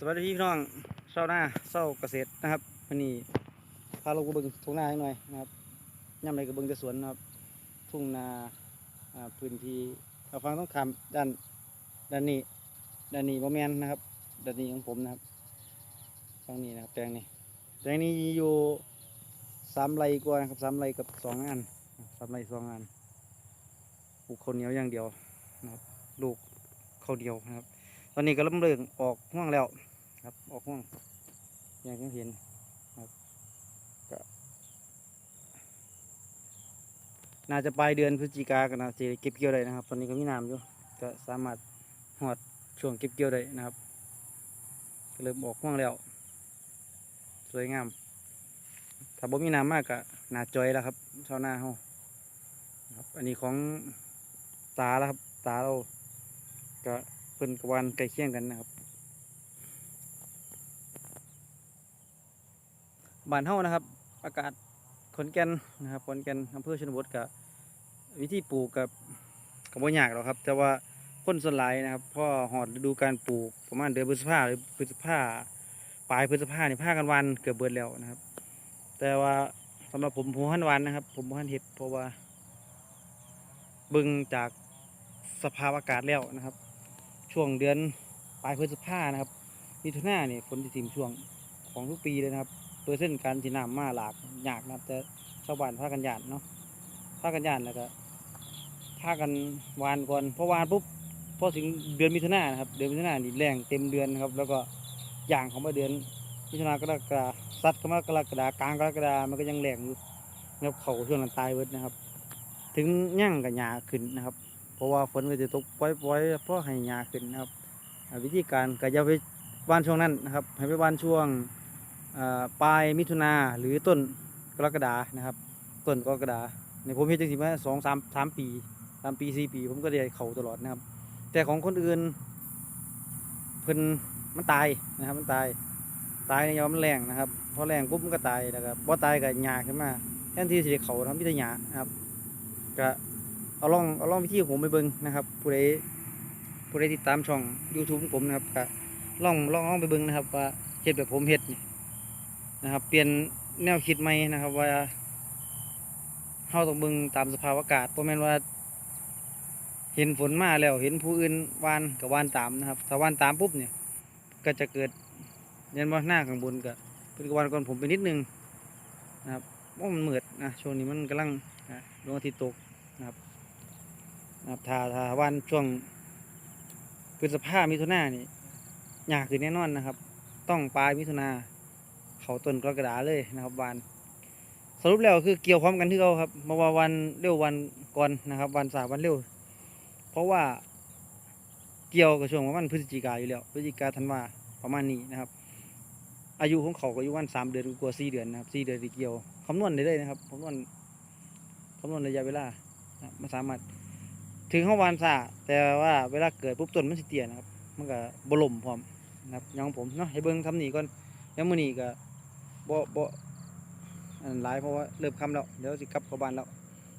สวัสดีพี่น้องเช้าหน้าเช้าเกษตรนะครับวันนี้พาลงไปเบิ่งทุ่งนาให้หน่อยนะครับย่ำไรกับเบิ่งแต่สวนนะครับทุ่งนาพื้นที่เอาฟังต้องคำด้านด้านนี้ด้านนี้บ่แมนนะครับด้านนี้ของผมนะครับฝั่งนี้นะครับแปลงนี้แปลงนี้อยู่สามไร่กว่านะครับสามไร่กับสองงานสามไร่สองงานปลูกข้าวเหนียวอย่างเดียวนะครับลูกข้าวเดียวนะครับตอนนี้ก็เริ่มเริ่มออกห่วงแล้ว ครับ ออกห่วงอย่างที่เห็นครับก็น่าจะปลายเดือนพฤศจิกากันนะจะเก็บเกี่ยวได้นะครับ ตอนนี้ก็มีน้ำอยู่ก็สามารถหอดช่วงเก็บเกี่ยวได้นะครับเริ่มออกห่วงแล้ว สวยงาม ถ้าบ่มีน้ำมากก็น่าจอยแล้วครับชาวนาเฮาครับ อันนี้ของตาแล้วครับ ตาเราก็เพิ่นกวันใกล้เคียงกันนะครับ บ้านเฮานะครับ อากาศขอนแก่นนะครับขอนแก่นอำเภอชนบทกับวิธีปลูกกับกับบ่ยากหรอกครับ แต่ว่าคนส่วนหลายนะครับพ่อหอดฤดูการปลูกประมาณเดือนพฤษภาหรือพฤษภาปลายพฤษภาเนี่ยพากันวันเกือบเบิดแล้วนะครับ แต่ว่าสำหรับผมผมหันวันนะครับ ผมหันเห็ดเพราะว่าบิ่งจากสภาพอากาศแล้วนะครับ ช่วงเดือนปลายพฤษภานะครับมิถุนาเนี่ยฝนจะถิ่มช่วงของทุกปีเลยนะครับ เปอร์เซ็นต์การที่น้ำมาหลากยากนะแต่ชาวบ้านพากันหยาดเนาะพากันหยาดแล้วก็พากันวานก่อนพอวานปุ๊บพอถึงเดือนมิถุนานครับเดือนมิถุนานี่แรงเต็มเดือนนะครับ แล้วก็ย่างของมาเดือนมิถุนากรกฎาซัดเข้ามากรกฎากลางกรกฎามันก็ยังแรงอยู่นะครับเขาช่วงนั้นตายเบิดนะครับ ถึงย่างกับหญ้าขึ้นนะครับ เพราะว่าฝนก็จะตกปล่อยๆเพราะให้หญ้าขึ้นนะครับ วิธีการก็อย่าไปหว่านช่วงนั้นนะครับให้ไปหว่านช่วง ปลายมิถุนาหรือต้นกรกฎานะครับ ต้นกรกฎาในผมเฮ็ดจังสิมาสองสามสามปีสามปีสี่ปี ผมก็ได้เขาตลอดนะครับ แต่ของคนอื่นเพิ่นมันตายนะครับ มันตายตายในยามมันแรงนะครับพอแรงปุ๊บมันก็ตายแล้วก็บ่ตายก็หญ้าขึ้นมาแทนที่สิได้เขาทำพิธีหญ้านะครับก็เอาล่องเอาล่องวิธีผมไปเบิ่งนะครับผู้ใดผู้ใดติดตามช่อง YouTube ของผมนะครับก็ล่องล่องลองไปเบิ่งนะครับว่าเฮ็ดแบบผมเฮ็ดนี่ นะครับ เปลี่ยนแนวคิดใหม่นะครับ ว่าเฮาต้องเบิ่งตามสภาพอากาศบ่แม่นว่า เห็นฝนมาแล้ว เห็นผู้อื่นวานก็หวานตามนะครับถ้าวานตามปุ๊บเนี่ย ก็จะเกิดเห็นว่าหน้าข้างบนก็เป็นวานก่อนผมไปนิดนึงนะครับว่ามันมืดนะช่วงนี้มันกำลังดวงอาทิตย์ตกนะครับถ้าถ้าวันช่วงพฤษภามิถุนานี่ยากขึ้นแน่นอนนะครับ ต้องปลายมิถุนา เขาต้นกรกฎาเลยนะครับวันสรุปแล้วคือเกี่ยวพร้อมกันที่เขาครับมาว่าวันเร็ววันก่อนนะครับวันสามวันเร็ว เพราะว่าเกี่ยวกับช่วงประมาณพฤศจิกาอยู่แล้วพฤศจิกาธันวาประมาณนี้นะครับ อายุของเขาก็อายุวันสามเดือนกว่าสี่เดือนนะครับสี่เดือนที่เกี่ยวคำนวณได้เลยนะครับคำนวณคำนวณระยะเวลานะมันสามารถถึงห้องวานซาแต่ว่าเวลาเกิดปุ๊บต้นมันสิเตียนะครับ มันก็บล่มพร้อมนะครับยังของผมเนาะให้เบิ่งทำหนีก่อนแล้วมื้อนีก็ บ่บ่อันหลายเพราะว่าเริ่มค่ำแล้วเดี๋ยวสิกลับเข้าบ้านแล้ว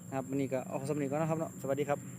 นะครับวันนี้ก็เอาสำนีก่อนนะครับเนาะสวัสดีครับ